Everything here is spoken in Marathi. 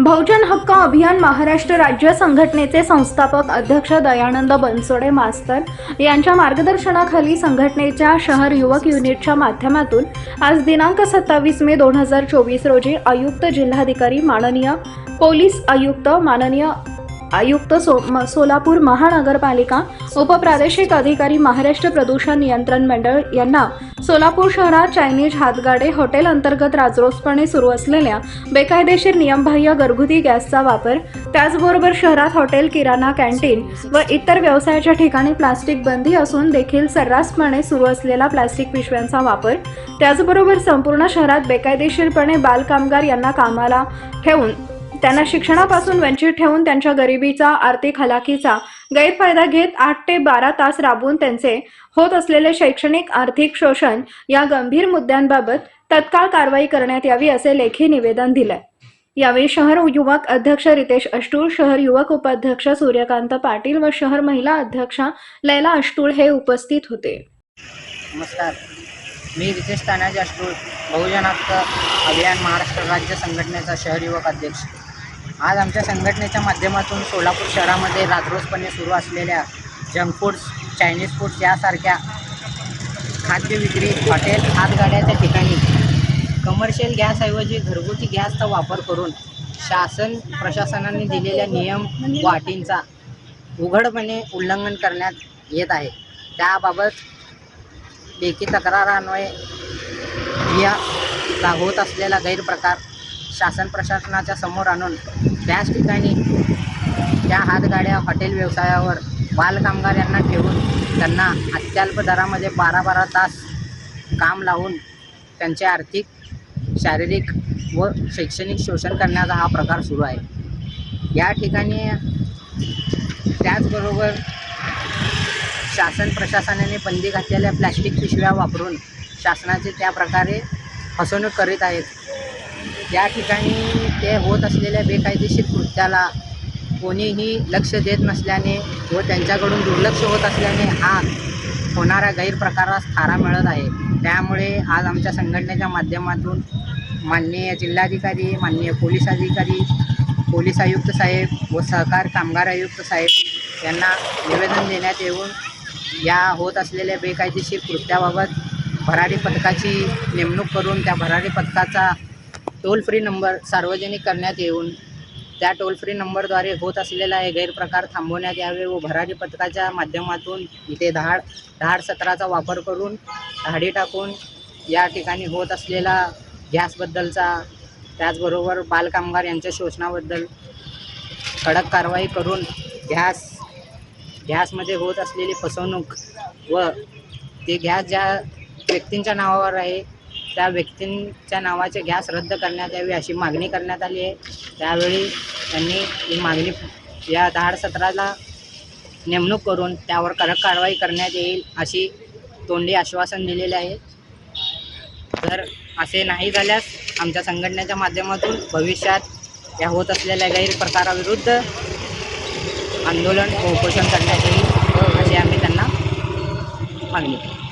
बहुजन हक्क अभियान महाराष्ट्र राज्य संघटनेचे संस्थापक अध्यक्ष दयानंद बनसोडे मास्तर यांच्या मार्गदर्शनाखाली संघटनेच्या शहर युवक युनिटच्या माध्यमातून आज दिनांक सत्तावीस मे दोन हजार चोवीस रोजी आयुक्त जिल्हाधिकारी माननीय पोलीस आयुक्त माननीय आयुक्त सो म- सोलापूर महानगरपालिका उपप्रादेशिक अधिकारी महाराष्ट्र प्रदूषण नियंत्रण मंडळ यांना सोलापूर शहरात चायनीज हातगाडे हॉटेल अंतर्गत राजरोसपणे सुरू असलेल्या बेकायदेशीर नियमबाह्य घरगुती गॅसचा वापर त्याचबरोबर शहरात हॉटेल किराणा कॅन्टीन व इतर व्यवसायाच्या ठिकाणी प्लास्टिक बंदी असून देखील सर्रासपणे सुरू असलेला प्लास्टिक पिशव्यांचा वापर त्याचबरोबर संपूर्ण शहरात बेकायदेशीरपणे बालकामगार यांना कामाला ठेवून त्यांना शिक्षणापासून वंचित ठेवून त्यांच्या गरिबीचा आर्थिक हलाखीचा गैरफायदा घेत आठ ते बारा तास राबवून त्यांचे होत असलेले शैक्षणिक आर्थिक शोषण या गंभीर मुद्द्यांबाबत तत्काळ कारवाई करण्यात यावी असे लेखी निवेदन दिलंय. यावेळी शहर युवक अध्यक्ष रितेश अष्टूळ शहर युवक उपाध्यक्ष सूर्यकांत पाटील व शहर महिला अध्यक्षा लैला अष्टूळ हे उपस्थित होते. नमस्कार. मी रितेश तानाजी अष्टूळ बहुजन हक्क अभियान महाराष्ट्र राज्य संघटनेचा शहर युवक अध्यक्ष. आज आमच्या संघटनेच्या माध्यमातून सोलापूर शहरामध्ये राजरोजपणे सुरू असलेल्या जंक फूड्स चायनीज फूड्स यासारख्या खाद्य विक्री हॉटेल हातगाड्याच्या ठिकाणी कमर्शियल गॅसऐवजी घरगुती गॅसचा वापर करून शासन प्रशासनाने दिलेल्या नियम व अटींचा उघडपणे उल्लंघन करण्यात येत आहे. त्याबाबत लेखी तक्रारान्वये या होत असलेला गैरप्रकार शासन प्रशासनाच्या समोर आणून त्याच ठिकाणी त्या हातगाड्या हॉटेल व्यवसायावर बालकामगार यांना ठेवून त्यांना अत्यल्प दरामध्ये बारा बारा तास काम लावून त्यांचे आर्थिक शारीरिक व शैक्षणिक शोषण करण्याचा हा प्रकार सुरू आहे. या ठिकाणी त्याचबरोबर शासन प्रशासनाने बंदी घातलेल्या प्लॅस्टिक पिशव्या वापरून शासनाचे त्या प्रकारे फसवणूक करीत आहेत. या ठिकाणी ते होत असलेल्या बेकायदेशीर कृत्याला कोणीही लक्ष देत नसल्याने व त्यांच्याकडून दुर्लक्ष होत असल्याने हा होणाऱ्या गैरप्रकारास थारा मिळत आहे. त्यामुळे आज आमच्या संघटनेच्या माध्यमातून माननीय जिल्हाधिकारी माननीय पोलीस अधिकारी पोलीस आयुक्त साहेब व सहकार कामगार आयुक्त साहेब यांना निवेदन देण्यात येऊन या होत असलेल्या बेकायदेशीर कृत्याबाबत भरारी पथकाची नेमणूक करून त्या भरारी पथकाचा टोल फ्री नंबर सार्वजनिक करण्यात येऊन त्या टोल फ्री नंबरद्वारे होत असलेला हे गैरप्रकार थांबवण्यात यावे व भरारी पथकाच्या माध्यमातून इथे धाड धाड सत्राचा वापर करून धाडी टाकून या ठिकाणी होत असलेला गॅसबद्दलचा त्याचबरोबर बालकामगार यांच्या शोषणाबद्दल कडक कारवाई करून गॅस गॅसमध्ये होत असलेली फसवणूक व ते गॅस ज्या व्यक्तींच्या नावावर आहे त्या व्यक्तींच्या नावाचे गॅस रद्द करण्यात यावी अशी मागणी करण्यात आली आहे. त्यावेळी त्यांनी ही मागणी या धाड सत्राला नेमणूक करून त्यावर कडक कारवाई करण्यात येईल अशी तोंडी आश्वासन दिलेले आहे. जर असे नाही झाल्यास आमच्या संघटनेच्या माध्यमातून भविष्यात या होत असलेल्या गैरप्रकाराविरुद्ध आंदोलन व उपोषण करण्यात येईल अशी आम्ही त्यांना मागणी केली.